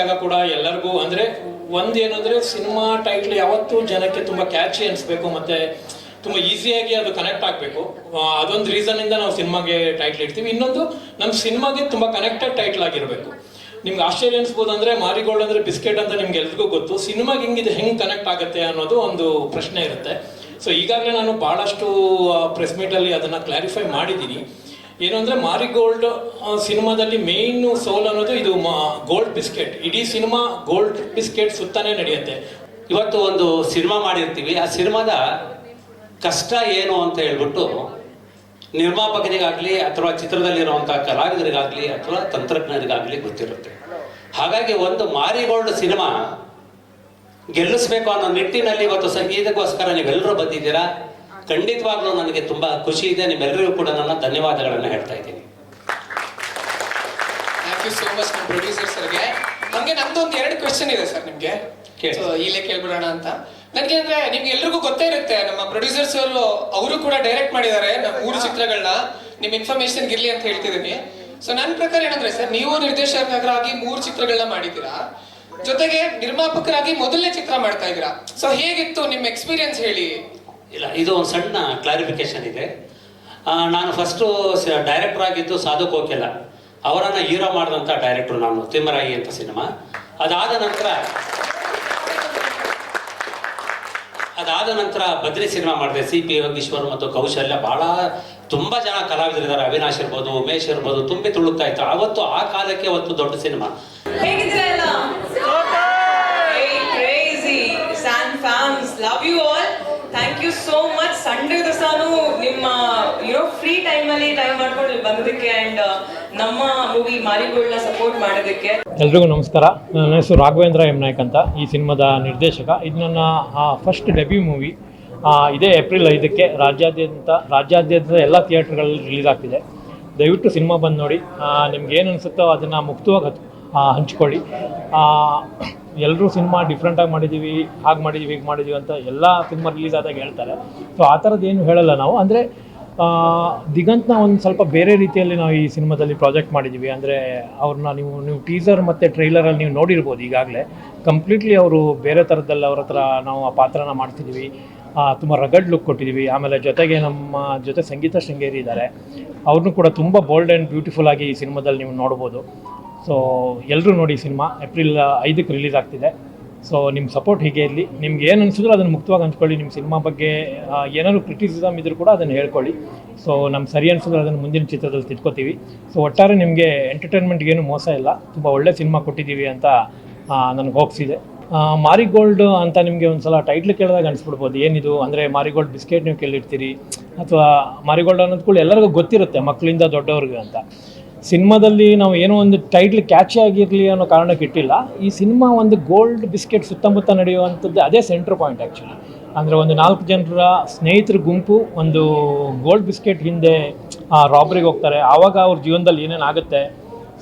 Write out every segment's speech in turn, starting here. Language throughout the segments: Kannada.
ಇಟ್ಟಾಗ ಕೂಡ ಎಲ್ಲರಿಗೂ ಅಂದ್ರೆ ಅಂದ್ರೆ ಸಿನಿಮಾ ಟೈಟ್ಲ್ ಯಾವತ್ತೂ ಜನಕ್ಕೆ ತುಂಬಾ ಕ್ಯಾಚಿ ಅನ್ಸ್ಬೇಕು ಮತ್ತೆ ತುಂಬಾ ಈಸಿಯಾಗಿ ಅದು ಕನೆಕ್ಟ್ ಆಗಬೇಕು. ಅದೊಂದು ರೀಸನ್ ಇಂದ ನಾವು ಸಿನಿಮಾಗೆ ಟೈಟ್ಲ್ ಇಡ್ತೀವಿ. ಇನ್ನೊಂದು ನಮ್ಮ ಸಿನಿಮಾಗೆ ತುಂಬಾ ಕನೆಕ್ಟೆಡ್ ಟೈಟ್ಲ್ ಆಗಿರಬೇಕು. ನಿಮ್ಗೆ ಆಶ್ಚರ್ಯ ಅನ್ಸ್ಬೋದು ಅಂದ್ರೆ ಮಾರಿಗೋಲ್ಡ್ ಅಂದ್ರೆ ಬಿಸ್ಕೆಟ್ ಅಂತ ನಿಮ್ಗೆ ಎಲ್ರಿಗೂ ಗೊತ್ತು. ಸಿನಿಮಾಗೆ ಹೆಂಗಿದೆ ಹೆಂಗ್ ಕನೆಕ್ಟ್ ಆಗುತ್ತೆ ಅನ್ನೋದು ಒಂದು ಪ್ರಶ್ನೆ ಇರುತ್ತೆ. ಸೊ ಈಗಾಗಲೇ ನಾನು ಬಹಳಷ್ಟು ಪ್ರೆಸ್ ಮೀಟಲ್ಲಿ ಅದನ್ನ ಕ್ಲಾರಿಫೈ ಮಾಡಿದ್ದೀನಿ ಏನು ಅಂದ್ರೆ ಮಾರಿಗೋಲ್ಡ್ ಸಿನಿಮಾದಲ್ಲಿ ಮೇನ್ ಸೋಲ್ ಅನ್ನೋದು ಇದು ಗೋಲ್ಡ್ ಬಿಸ್ಕೆಟ್ ಇಡೀ ಸಿನಿಮಾ ಗೋಲ್ಡ್ ಬಿಸ್ಕೆಟ್ ಸುತ್ತಾನೆ ನಡೆಯುತ್ತೆ. ಇವತ್ತು ಒಂದು ಸಿನಿಮಾ ಮಾಡಿರ್ತೀವಿ. ಆ ಸಿನಿಮಾದ ಕಷ್ಟ ಏನು ಅಂತ ಹೇಳ್ಬಿಟ್ಟು ನಿರ್ಮಾಪಕರಿಗಾಗಲಿ ಅಥವಾ ಚಿತ್ರದಲ್ಲಿರುವಂಥ ಕಲಾವಿದರಿಗಾಗಲಿ ಅಥವಾ ತಂತ್ರಜ್ಞರಿಗಾಗಲಿ ಗೊತ್ತಿರುತ್ತೆ. ಹಾಗಾಗಿ ಒಂದು ಮಾರಿಗೋಲ್ಡ್ ಸಿನಿಮಾ ಗೆಲ್ಲಿಸ್ಬೇಕು ಅನ್ನೋ ನಿಟ್ಟಿನಲ್ಲಿ ಇವತ್ತು ಸಂಗೀತಕ್ಕೋಸ್ಕರ ನೀವೆಲ್ಲರೂ ಬಂದಿದ್ದೀರಾ? ಖಂಡಿತವಾಗ್ಲೂ ನನಗೆ ತುಂಬ ಖುಷಿ ಇದೆ. ನಿಮ್ಮೆಲ್ಲರಿಗೂ ಕೂಡ ನನ್ನ ಧನ್ಯವಾದಗಳನ್ನು ಹೇಳ್ತಾ ಇದ್ದೀನಿ. ಥ್ಯಾಂಕ್ ಯು ಸೋ ಮಚ್ ನಮ್ಮ ಪ್ರೊಡ್ಯೂಸರ್ ಸರ್ಗೆ. ನಮ್ದು ಒಂದು ಎರಡು ಕ್ವೆಶನ್ ಇದೆ ಸರ್ ನಿಮಗೆ. ಇಲ್ಲೇ ಕೇಳ್ಬಿಡೋಣ ಅಂತ. ನನಗೆ ಅಂದ್ರೆ ನಿಮ್ಗೆ ಎಲ್ರಿಗೂ ಗೊತ್ತೇ ಇರುತ್ತೆ ನಮ್ಮ ಪ್ರೊಡ್ಯೂಸರ್ಸ್ ಅವರು ಅವರು ಕೂಡ ಡೈರೆಕ್ಟ್ ಮಾಡಿದ್ದಾರೆ ನಮ್ಮ ಮೂರು ಚಿತ್ರಗಳನ್ನ. ನಿಮ್ ಇನ್ಫಾರ್ಮೇಶನ್ ಇರಲಿ ಅಂತ ಹೇಳ್ತಿದ್ದೀನಿ ಸೊ ನನ್ನ ಪ್ರಕಾರ ಏನಂದ್ರೆ ಸರ್ ನೀವು ನಿರ್ದೇಶಕರಾಗಿ ಮೂರು ಚಿತ್ರಗಳನ್ನ ಮಾಡಿದ್ದೀರಾ. ಜೊತೆಗೆ ನಿರ್ಮಾಪಕರಾಗಿ ಮೊದಲನೇ ಚಿತ್ರ ಮಾಡ್ತಾ ಇದ್ದೀರಾ. ಸೊ ಹೇಗಿತ್ತು ನಿಮ್ಮ ಎಕ್ಸ್ಪೀರಿಯನ್ಸ್ ಹೇಳಿ. ಇಲ್ಲ ಇದು ಒಂದು ಸಣ್ಣ ಕ್ಲಾರಿಫಿಕೇಶನ್ ಇದೆ. ನಾನು ಫಸ್ಟು ಡೈರೆಕ್ಟರ್ ಆಗಿದ್ದು ಸಾಧು ಕೋಕಿಲ ಅವರನ್ನು ಹೀರೋ ಮಾಡಿದಂಥ ಡೈರೆಕ್ಟ್ರು ನಾನು ತಿಮ್ಮರಾಯಿ ಅಂತ ಸಿನಿಮಾ. ಅದಾದ ನಂತರ ಅದಾದ ನಂತರ ಬದ್ರಿ ಸಿನಿಮಾ ಮಾಡಿದೆ. ಸಿ ಪಿ ಯೋಗೀಶ್ವರ್ ಮತ್ತು ಕೌಶಲ್ಯ ಬಹಳ ತುಂಬ ಜನ ಕಲಾವಿದರಿದ್ದಾರೆ. ಅವಿನಾಶ್ ಇರ್ಬೋದು ಉಮೇಶ್ ಇರ್ಬೋದು ತುಂಬಿ ತುಳುಕ್ತಾ ಇತ್ತು. ಅವತ್ತು ಆ ಕಾಲಕ್ಕೆ ಅವತ್ತು ದೊಡ್ಡ cinema. Love you all thank you so much Sunday ದಿವಸನು ನಿಮ್ಮ ಯುನೋ ಫ್ರೀ ಟೈಮಲ್ಲಿ ಟೈಮ್ ಮಾಡ್ಕೊಂಡು ಇಲ್ಲಿ ಬಂದದಕ್ಕೆ ಆ್ಯಂಡ್ ನಮ್ಮ ಮೂವಿ ಮಾರಿಗೋಲ್ಡ್ನ ಸಪೋರ್ಟ್ ಮಾಡೋದಕ್ಕೆ ಎಲ್ರಿಗೂ ನಮಸ್ಕಾರ. ನನ್ನ ಹೆಸರು ರಾಘವೇಂದ್ರ ಎಂ ನಾಯ್ಕ್ ಅಂತ, ಈ ಸಿನಿಮಾದ ನಿರ್ದೇಶಕ. ಇದು ನನ್ನ ಫಸ್ಟ್ ಡೆಬ್ಯೂ ಮೂವಿ ಇದೇ ಏಪ್ರಿಲ್ ಐದಕ್ಕೆ ರಾಜ್ಯಾದ್ಯಂತ ರಾಜ್ಯಾದ್ಯಂತ ಎಲ್ಲ ಥಿಯೇಟ್ರ್ಗಳಲ್ಲಿ ರಿಲೀಸ್ ಆಗ್ತಿದೆ. ದಯವಿಟ್ಟು ಸಿನಿಮಾ ಬಂದು ನೋಡಿ. ನಿಮ್ಗೆ ಏನು ಅನಿಸುತ್ತೋ ಅದನ್ನು ಮುಕ್ತವಾಗಿ ಹಂಚ್ಕೊಳ್ಳಿ. ಎಲ್ಲರೂ ಸಿನಿಮಾ ಡಿಫ್ರೆಂಟಾಗಿ ಮಾಡಿದ್ದೀವಿ ಹಾಗೆ ಮಾಡಿದ್ದೀವಿ ಹೀಗೆ ಮಾಡಿದ್ದೀವಿ ಅಂತ ಎಲ್ಲ ಸಿನಿಮಾ ರಿಲೀಸ್ ಆದಾಗ ಹೇಳ್ತಾರೆ. ಸೊ ಆ ಥರದ್ದು ಏನು ಹೇಳಲ್ಲ ನಾವು. ಅಂದರೆ ದಿಗಂತ್ನ ಒಂದು ಸ್ವಲ್ಪ ಬೇರೆ ರೀತಿಯಲ್ಲಿ ನಾವು ಈ ಸಿನಿಮಾದಲ್ಲಿ ಪ್ರಾಜೆಕ್ಟ್ ಮಾಡಿದ್ದೀವಿ ಅಂದರೆ ಅವ್ರನ್ನ ನೀವು ನೀವು ಟೀಸರ್ ಮತ್ತು ಟ್ರೈಲರಲ್ಲಿ ನೀವು ನೋಡಿರ್ಬೋದು ಈಗಾಗಲೇ. ಕಂಪ್ಲೀಟ್ಲಿ ಅವರು ಬೇರೆ ಥರದಲ್ಲಿ ಅವ್ರ ಹತ್ರ ನಾವು ಆ ಪಾತ್ರನ ಮಾಡ್ತಿದ್ದೀವಿ ತುಂಬ ರಗಡ್ ಲುಕ್ ಕೊಟ್ಟಿದ್ದೀವಿ ಆಮೇಲೆ ಜೊತೆಗೆ ನಮ್ಮ, ಜೊತೆ ಸಂಗೀತ ಶೃಂಗೇರಿ ಇದ್ದಾರೆ. ಅವ್ರನ್ನೂ ಕೂಡ ತುಂಬ ಬೋಲ್ಡ್ ಆ್ಯಂಡ್ ಬ್ಯೂಟಿಫುಲ್ ಆಗಿ ಈ ಸಿನಿಮಾದಲ್ಲಿ ನೀವು ನೋಡ್ಬೋದು. ಸೊ ಎಲ್ಲರೂ ನೋಡಿ ಸಿನಿಮಾ. ಏಪ್ರಿಲ್ ಐದಕ್ಕೆ ರಿಲೀಸ್ ಆಗ್ತಿದೆ. ಸೊ ನಿಮ್ಮ ಸಪೋರ್ಟ್ ಹೀಗೆ ಇರಲಿ. ನಿಮ್ಗೆ ಏನು ಅನಿಸಿದ್ರು ಅದನ್ನು ಮುಕ್ತವಾಗಿ ಹಂಚ್ಕೊಳ್ಳಿ. ನಿಮ್ಮ ಸಿನಿಮಾ ಬಗ್ಗೆ ಏನಾದರೂ ಕ್ರಿಟಿಸಿಸಮ್ ಇದ್ರೂ ಕೂಡ ಅದನ್ನು ಹೇಳ್ಕೊಳ್ಳಿ. ಸೊ ನಮ್ಮ ಸರಿ ಅನಿಸಿದ್ರೆ ಅದನ್ನು ಮುಂದಿನ ಚಿತ್ರದಲ್ಲಿ ತಿದ್ಕೋತೀವಿ. ಸೊ ಒಟ್ಟಾರೆ ನಿಮಗೆ ಎಂಟರ್ಟೈನ್ಮೆಂಟ್ಗೇನು ಮೋಸ ಇಲ್ಲ. ತುಂಬ ಒಳ್ಳೆ ಸಿನಿಮಾ ಕೊಟ್ಟಿದ್ದೀವಿ ಅಂತ ನನಗೆ ಹೋಗ್ಸಿದೆ. ಮಾರಿಗೋಲ್ಡ್ ಅಂತ ನಿಮಗೆ ಒಂದು ಸಲ ಟೈಟ್ಲ್ ಕೇಳಿದಾಗ ಅನಿಸ್ಬಿಡ್ಬೋದು. ಏನಿದು? ಅಂದರೆ ಮಾರಿಗೋಲ್ಡ್ ಬಿಸ್ಕೆಟ್ ನೀವು ಕೇಳಿರ್ತೀರಿ. ಅಥವಾ ಮಾರಿಗೋಲ್ಡ್ ಅನ್ನೋದು ಕೂಡ ಎಲ್ಲರಿಗೂ ಗೊತ್ತಿರುತ್ತೆ ಮಕ್ಕಳಿಂದ ದೊಡ್ಡವ್ರಿಗೆ ಅಂತ. ಸಿನಿಮಾದಲ್ಲಿ ನಾವು ಏನೋ ಒಂದು ಟೈಟ್ಲ್ ಕ್ಯಾಚಿ ಆಗಿರಲಿ ಅನ್ನೋ ಕಾರಣಕ್ಕೆ ಇಟ್ಟಿಲ್ಲ. ಈ ಸಿನಿಮಾ ಒಂದು ಗೋಲ್ಡ್ ಬಿಸ್ಕೆಟ್ ಸುತ್ತಮುತ್ತ ನಡೆಯುವಂಥದ್ದು ಅದೇ ಸೆಂಟ್ರ್ ಪಾಯಿಂಟ್ ಆ್ಯಕ್ಚುಲಿ ಅಂದರೆ ಒಂದು ನಾಲ್ಕು ಜನರ ಸ್ನೇಹಿತರ ಗುಂಪು ಒಂದು ಗೋಲ್ಡ್ ಬಿಸ್ಕೆಟ್ ಹಿಂದೆ ರಾಬ್ರಿಗೆ ಹೋಗ್ತಾರೆ. ಆವಾಗ ಅವ್ರ ಜೀವನದಲ್ಲಿ ಏನೇನು ಆಗುತ್ತೆ.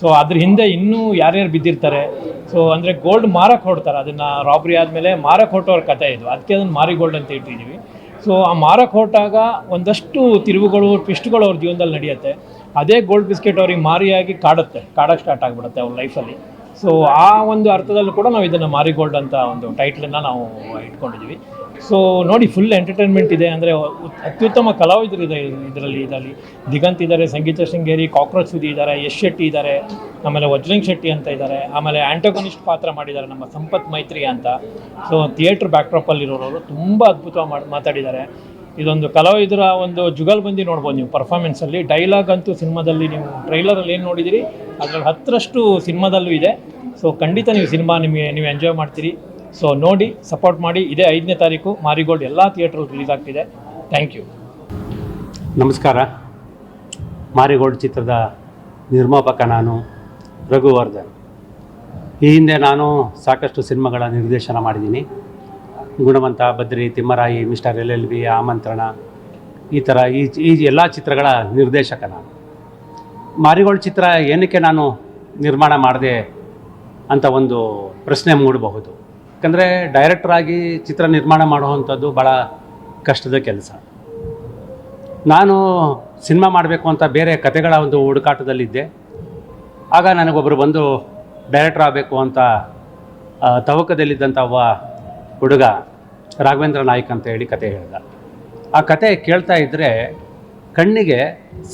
ಸೊ ಅದ್ರ ಹಿಂದೆ ಇನ್ನೂ ಯಾರ್ಯಾರು ಬಿದ್ದಿರ್ತಾರೆ. ಸೊ ಅಂದರೆ ಗೋಲ್ಡ್ ಮಾರಕ್ಕೆ ಹೊಡ್ತಾರೆ ಅದನ್ನು ರಾಬ್ರಿ ಆದಮೇಲೆ ಮಾರಕ್ಕೆ ಹೊಟ್ಟೋರ ಕಥೆ ಇದು. ಅದಕ್ಕೆ ಅದನ್ನು ಮಾರಿ ಗೋಲ್ಡ್ ಅಂತ ಇಟ್ಟಿದ್ದೀವಿ ಸೊ ಆ ಮಾರಕ್ಕೆ ಹೊರಟಾಗ ಒಂದಷ್ಟು ತಿರುವುಗಳು ಟ್ವಿಸ್ಟ್ಗಳು ಅವ್ರ ಜೀವನದಲ್ಲಿ ನಡೆಯುತ್ತೆ. ಅದೇ ಗೋಲ್ಡ್ ಬಿಸ್ಕೆಟ್ ಅವ್ರಿಗೆ ಮಾರಿಯಾಗಿ ಕಾಡುತ್ತೆ ಕಾಡಕ್ಕೆ ಸ್ಟಾರ್ಟ್ ಆಗಿಬಿಡುತ್ತೆ ಅವ್ರ ಲೈಫಲ್ಲಿ ಸೊ ಆ ಒಂದು ಅರ್ಥದಲ್ಲೂ ಕೂಡ ನಾವು ಇದನ್ನು ಮಾರಿಗೋಲ್ಡ್ ಅಂತ ಒಂದು ಟೈಟ್ಲನ್ನು ನಾವು ಇಟ್ಕೊಂಡಿದ್ದೀವಿ ಸೊ ನೋಡಿ ಫುಲ್ ಎಂಟರ್ಟೈನ್ಮೆಂಟ್ ಇದೆ ಅಂದರೆ ಅತ್ಯುತ್ತಮ ಕಲಾವಿದರು ಇದೆ ಇದರಲ್ಲಿ ಇದರಲ್ಲಿ. ದಿಗಂತ್ ಇದ್ದಾರೆ ಸಂಗೀತ ಶೃಂಗೇರಿ, ಕಾಕ್ರೋಚ್ ಸುದಿ ಇದ್ದಾರೆ ಯಶ್ ಶೆಟ್ಟಿ ಇದ್ದಾರೆ ಆಮೇಲೆ ವಜ್ರಂಗ್ ಶೆಟ್ಟಿ ಅಂತ ಇದ್ದಾರೆ ಆಮೇಲೆ ಆ್ಯಂಟೋಗನಿಸ್ಟ್ ಪಾತ್ರ ಮಾಡಿದ್ದಾರೆ ನಮ್ಮ ಸಂಪತ್ ಮೈತ್ರಿ ಅಂತ. ಸೊ ಥಿಯೇಟ್ರ್ ಬ್ಯಾಕ್ಡ್ರಾಪಲ್ಲಿರೋರು ತುಂಬ ಅದ್ಭುತವಾಗಿ ಮಾಡಿ ಮಾತಾಡಿದ್ದಾರೆ ಇದೊಂದು ಕಲಾವಿದರ ಒಂದು ಜುಗಲ್ ಜುಗಲ್ಬಂದಿ ನೋಡ್ಬೋದು ನೀವು ಪರ್ಫಾರ್ಮೆನ್ಸಲ್ಲಿ ಡೈಲಾಗ್ ಅಂತೂ ಸಿನಿಮಾದಲ್ಲಿ ನೀವು ಟ್ರೈಲರಲ್ಲಿ ಏನು ನೋಡಿದಿರಿ? ಅದರಲ್ಲಿ ಹತ್ತರಷ್ಟು ಸಿನಿಮಾದಲ್ಲೂ ಇದೆ. ಸೊ ಖಂಡಿತ ನೀವು ಸಿನಿಮಾ ನಿಮಗೆ, ನೀವು ಎಂಜಾಯ್ ಮಾಡ್ತೀರಿ. ಸೊ ನೋಡಿ ಸಪೋರ್ಟ್ ಮಾಡಿ. ಇದೇ ಐದನೇ ತಾರೀಕು ಮಾರಿಗೋಲ್ಡ್ ಎಲ್ಲ ಥಿಯೇಟ್ರಲ್ಲಿ ರಿಲೀಸ್ ಆಗ್ತಿದೆ. ಥ್ಯಾಂಕ್ ಯು ನಮಸ್ಕಾರ. ಮಾರಿಗೋಲ್ಡ್ ಚಿತ್ರದ ನಿರ್ಮಾಪಕ ನಾನು ರಘುವರ್ಧನ್. ಈ ಹಿಂದೆ ನಾನು ಸಾಕಷ್ಟು ಸಿನಿಮಾಗಳ ನಿರ್ದೇಶನ ಮಾಡಿದ್ದೀನಿ. Gunavantha Badri Thimmarayi, mister L L B, Amantrana, ಈ ಥರ ಈ ಈ ಎಲ್ಲ ಚಿತ್ರಗಳ ನಿರ್ದೇಶಕ ನಾನು ಮಾರಿಗೋಳ್ ಚಿತ್ರ ಏನಕ್ಕೆ ನಾನು ನಿರ್ಮಾಣ ಮಾಡಿದೆ ಅಂತ ಒಂದು ಪ್ರಶ್ನೆ ಮೂಡಬಹುದು. ಯಾಕಂದರೆ ಡೈರೆಕ್ಟ್ರಾಗಿ ಚಿತ್ರ ನಿರ್ಮಾಣ ಮಾಡುವಂಥದ್ದು ಭಾಳ ಕಷ್ಟದ ಕೆಲಸ. ನಾನು ಸಿನಿಮಾ ಮಾಡಬೇಕು ಅಂತ ಬೇರೆ ಕತೆಗಳ ಒಂದು ಹುಡುಕಾಟದಲ್ಲಿದ್ದೆ. ಆಗ ನನಗೊಬ್ಬರು ಬಂದು ಡೈರೆಕ್ಟರ್ ಆಗಬೇಕು ಅಂತ ತವಕದಲ್ಲಿದ್ದಂಥ ಒಬ್ಬ ಹುಡುಗ ರಾಘವೇಂದ್ರ ನಾಯ್ಕ್ ಅಂತ ಹೇಳಿ ಕತೆ ಹೇಳ್ದ. ಆ ಕತೆ ಕೇಳ್ತಾ ಇದ್ದರೆ ಕಣ್ಣಿಗೆ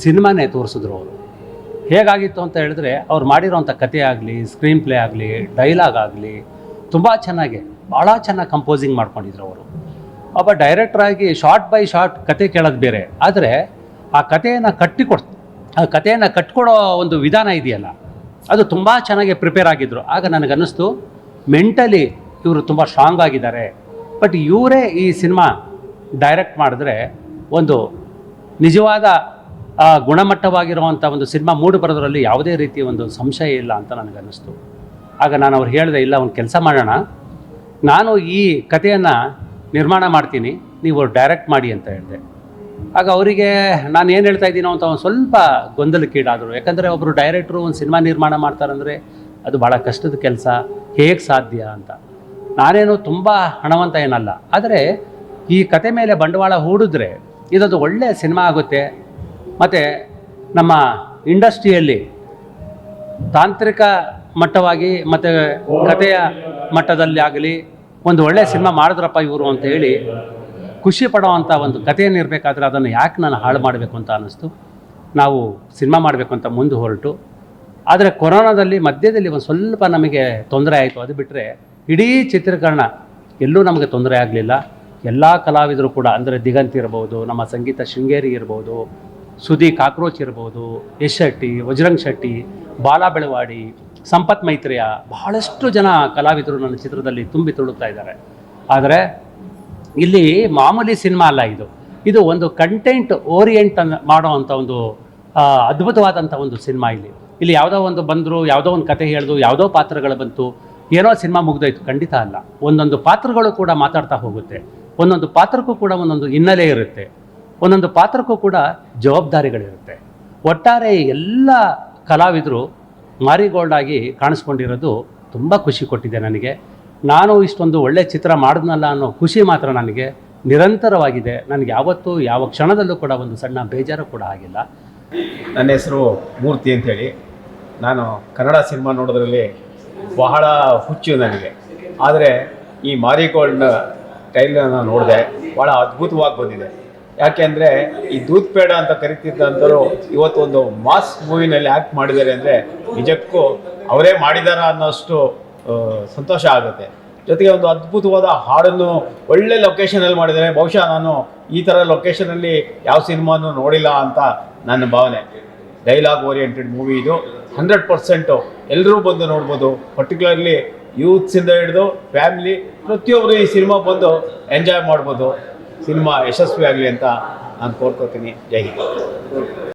ಸಿನಿಮಾನೇ ತೋರಿಸಿದ್ರು ಅವರು. ಹೇಗಾಗಿತ್ತು ಅಂತ ಹೇಳಿದ್ರೆ ಅವ್ರು ಮಾಡಿರೋಂಥ ಕತೆ ಆಗಲಿ ಸ್ಕ್ರೀನ್ ಪ್ಲೇ ಆಗಲಿ ಡೈಲಾಗ್ ಆಗಲಿ ತುಂಬ ಚೆನ್ನಾಗಿ ಭಾಳ ಚೆನ್ನಾಗಿ ಕಂಪೋಸಿಂಗ್ ಮಾಡ್ಕೊಂಡಿದ್ರು ಅವರು. ಒಬ್ಬ ಡೈರೆಕ್ಟ್ರಾಗಿ ಶಾರ್ಟ್ ಬೈ ಶಾರ್ಟ್ ಕತೆ ಕೇಳೋದು ಬೇರೆ. ಆದರೆ ಆ ಕಥೆಯನ್ನು ಕಟ್ಟಿಕೊಡ್, ಆ ಕಥೆಯನ್ನು ಕಟ್ಕೊಡೋ ಒಂದು ವಿಧಾನ ಇದೆಯಲ್ಲ, ಅದು ತುಂಬ ಚೆನ್ನಾಗಿ ಪ್ರಿಪೇರ್ ಆಗಿದ್ದರು ಆಗ ನನಗನ್ನಿಸ್ತು ಮೆಂಟಲಿ ಇವರು ತುಂಬ ಸ್ಟ್ರಾಂಗ್ ಆಗಿದ್ದಾರೆ. ಬಟ್ ಇವರೇ ಈ ಸಿನಿಮಾ ಡೈರೆಕ್ಟ್ ಮಾಡಿದ್ರೆ ಒಂದು ನಿಜವಾದ ಗುಣಮಟ್ಟವಾಗಿರುವಂಥ ಒಂದು ಸಿನಿಮಾ ಮೂಡಿ ಬರೋದ್ರಲ್ಲಿ ಯಾವುದೇ ರೀತಿಯ ಒಂದು ಸಂಶಯ ಇಲ್ಲ ಅಂತ ನನಗನ್ನಿಸ್ತು ಆಗ ನಾನು ಅವ್ರು ಹೇಳಿದೆ, ಇಲ್ಲ, ಒಂದು ಕೆಲಸ ಮಾಡೋಣ. ನಾನು ಈ ಕಥೆಯನ್ನು ನಿರ್ಮಾಣ ಮಾಡ್ತೀನಿ, ನೀವು ಡೈರೆಕ್ಟ್ ಮಾಡಿ ಅಂತ ಹೇಳಿದೆ. ಆಗ ಅವರಿಗೆ, ನಾನು ಏನು ಹೇಳ್ತಾ ಇದ್ದೀನೋ ಅಂತ ಒಂದು ಸ್ವಲ್ಪ ಗೊಂದಲಕ್ಕೀಡಾದರು ಯಾಕಂದರೆ ಒಬ್ಬರು ಡೈರೆಕ್ಟ್ರು ಒಂದು ಸಿನಿಮಾ ನಿರ್ಮಾಣ ಮಾಡ್ತಾರಂದರೆ ಅದು ಭಾಳ ಕಷ್ಟದ ಕೆಲಸ, ಹೇಗೆ ಸಾಧ್ಯ ಅಂತ. ನಾನೇನು ತುಂಬ ಹಣವಂತ ಏನಲ್ಲ. ಆದರೆ ಈ ಕತೆ ಮೇಲೆ ಬಂಡವಾಳ ಹೂಡಿದ್ರೆ ಇದೊಂದು ಒಳ್ಳೆಯ ಸಿನಿಮಾ ಆಗುತ್ತೆ. ಮತ್ತು ನಮ್ಮ ಇಂಡಸ್ಟ್ರಿಯಲ್ಲಿ ತಾಂತ್ರಿಕ ಮಟ್ಟವಾಗಿ ಮತ್ತು ಕಥೆಯ ಮಟ್ಟದಲ್ಲಿ ಆಗಲಿ ಒಂದು ಒಳ್ಳೆಯ ಸಿನಿಮಾ ಮಾಡಿದ್ರಪ್ಪ ಇವರು ಅಂತ ಹೇಳಿ ಖುಷಿ ಪಡೋವಂಥ ಒಂದು ಕಥೆಯನ್ನು ಇರಬೇಕಾದ್ರೆ ಅದನ್ನು ಯಾಕೆ ನಾನು ಹಾಳು ಮಾಡಬೇಕು ಅಂತ ಅನ್ನಿಸ್ತು. ನಾವು ಸಿನಿಮಾ ಮಾಡಬೇಕು ಅಂತ ಮುಂದೆ ಹೊರಟು. ಆದರೆ ಕೊರೋನಾದಲ್ಲಿ ಮಧ್ಯದಲ್ಲಿ ಒಂದು ಸ್ವಲ್ಪ ನಮಗೆ ತೊಂದರೆ ಆಯಿತು. ಅದು ಬಿಟ್ಟರೆ ಇಡೀ ಚಿತ್ರೀಕರಣ ಎಲ್ಲೂ ನಮಗೆ ತೊಂದರೆ ಆಗಲಿಲ್ಲ. ಎಲ್ಲ ಕಲಾವಿದರು ಕೂಡ, ಅಂದರೆ ದಿಗಂತ್ ಇರ್ಬೋದು, ನಮ್ಮ ಸಂಗೀತ ಶೃಂಗೇರಿ ಇರ್ಬೋದು ಸುದೀ ಕಾಕ್ರೋಚ್ ಇರ್ಬೋದು, ಯಶ್ ಶೆಟ್ಟಿ, ವಜ್ರಂಗ್ ಶೆಟ್ಟಿ, ಬಾಲ ಬೆಳವಾಡಿ, ಸಂಪತ್ ಮೈತ್ರಿಯ ಬಹಳಷ್ಟು ಜನ ಕಲಾವಿದರು ನನ್ನ ಚಿತ್ರದಲ್ಲಿ ತುಂಬಿ ತುಳುಕ್ತಾ ಇದ್ದಾರೆ. ಆದರೆ ಇಲ್ಲಿ ಮಾಮೂಲಿ ಸಿನಿಮಾ ಅಲ್ಲ ಇದು. ಇದು ಒಂದು ಕಂಟೆಂಟ್ ಓರಿಯೆಂಟ್ ಮಾಡುವಂಥ ಒಂದು ಅದ್ಭುತವಾದಂಥ ಒಂದು ಸಿನಿಮಾ ಇಲ್ಲಿ. ಇಲ್ಲಿ ಯಾವುದೋ ಒಂದು ಬಂದರು, ಯಾವುದೋ ಒಂದು ಕತೆ ಹೇಳಿದ್ರು ಯಾವುದೋ ಪಾತ್ರಗಳು ಬಂತು ಏನೋ ಸಿನಿಮಾ ಮುಗ್ದೋಯ್ತು. ಖಂಡಿತ ಅಲ್ಲ. ಒಂದೊಂದು ಪಾತ್ರಗಳು ಕೂಡ ಮಾತಾಡ್ತಾ ಹೋಗುತ್ತೆ. ಒಂದೊಂದು ಪಾತ್ರಕ್ಕೂ ಕೂಡ ಒಂದೊಂದು ಹಿನ್ನೆಲೆ ಇರುತ್ತೆ. ಒಂದೊಂದು ಪಾತ್ರಕ್ಕೂ ಕೂಡ ಜವಾಬ್ದಾರಿಗಳಿರುತ್ತೆ. ಒಟ್ಟಾರೆ ಎಲ್ಲ ಕಲಾವಿದರು ಮಾರಿಗೋಲ್ಡ್ ಆಗಿ ಕಾಣಿಸ್ಕೊಂಡಿರೋದು ತುಂಬ ಖುಷಿ ಕೊಟ್ಟಿದೆ ನನಗೆ. ನಾನು ಇಷ್ಟೊಂದು ಒಳ್ಳೆ ಚಿತ್ರ ಮಾಡಿದ್ನಲ್ಲ ಅನ್ನೋ ಖುಷಿ ಮಾತ್ರ ನನಗೆ. ನಿರಂತರವಾಗಿದೆ. ನನಗೆ ಯಾವತ್ತೂ ಯಾವ ಕ್ಷಣದಲ್ಲೂ ಕೂಡ ಒಂದು ಸಣ್ಣ ಬೇಜಾರು ಕೂಡ ಆಗಿಲ್ಲ. ನನ್ನ ಹೆಸರು ಮೂರ್ತಿ ಅಂತೇಳಿ. ನಾನು ಕನ್ನಡ ಸಿನಿಮಾ ನೋಡೋದ್ರಲ್ಲಿ ಬಹಳ ಹುಚ್ಚು ನನಗೆ. ಆದರೆ ಈ ಮಾರಿಗೋಲ್ಡ್ನ ಟೈಲನ್ನು ನೋಡಿದೆ ಭಾಳ ಅದ್ಭುತವಾಗಿ ಬಂದಿದೆ. ಯಾಕೆಂದರೆ ಈ ದೂತ್ ಪೇಡ ಅಂತ ಕರಿತಿದ್ದಂಥವ್ರು ಇವತ್ತು ಒಂದು ಮಾಸ್ ಮೂವಿನಲ್ಲಿ ಆ್ಯಕ್ಟ್ ಮಾಡಿದ್ದಾರೆ ಅಂದರೆ ನಿಜಕ್ಕೂ ಅವರೇ ಮಾಡಿದಾರ ಅನ್ನೋಷ್ಟು ಸಂತೋಷ ಆಗುತ್ತೆ. ಜೊತೆಗೆ ಒಂದು ಅದ್ಭುತವಾದ ಹಾಡನ್ನು ಒಳ್ಳೆ ಲೊಕೇಶನಲ್ಲಿ ಮಾಡಿದ್ದಾರೆ. ಬಹುಶಃ ನಾನು ಈ ಥರ ಲೊಕೇಶನಲ್ಲಿ ಯಾವ ಸಿನಿಮಾನೂ ನೋಡಿಲ್ಲ ಅಂತ ನನ್ನ ಭಾವನೆ. ಡೈಲಾಗ್ ಓರಿಯೆಂಟೆಡ್ ಮೂವಿ ಇದು. ಹಂಡ್ರೆಡ್ ಪರ್ಸೆಂಟು ಎಲ್ಲರೂ ಬಂದು ನೋಡ್ಬೋದು. ಪರ್ಟಿಕ್ಯುಲರ್ಲಿ ಯೂತ್ಸಿಂದ ಹಿಡಿದು ಫ್ಯಾಮಿಲಿ ಪ್ರತಿಯೊಬ್ಬರು ಈ ಸಿನಿಮಾ ಬಂದು ಎಂಜಾಯ್ ಮಾಡ್ಬೋದು. ಸಿನಿಮಾ ಯಶಸ್ವಿ ಆಗಲಿ ಅಂತ ನಾನು ಕೋರ್ಕೋತೀನಿ. ಜೈ ಹಿಂದ್.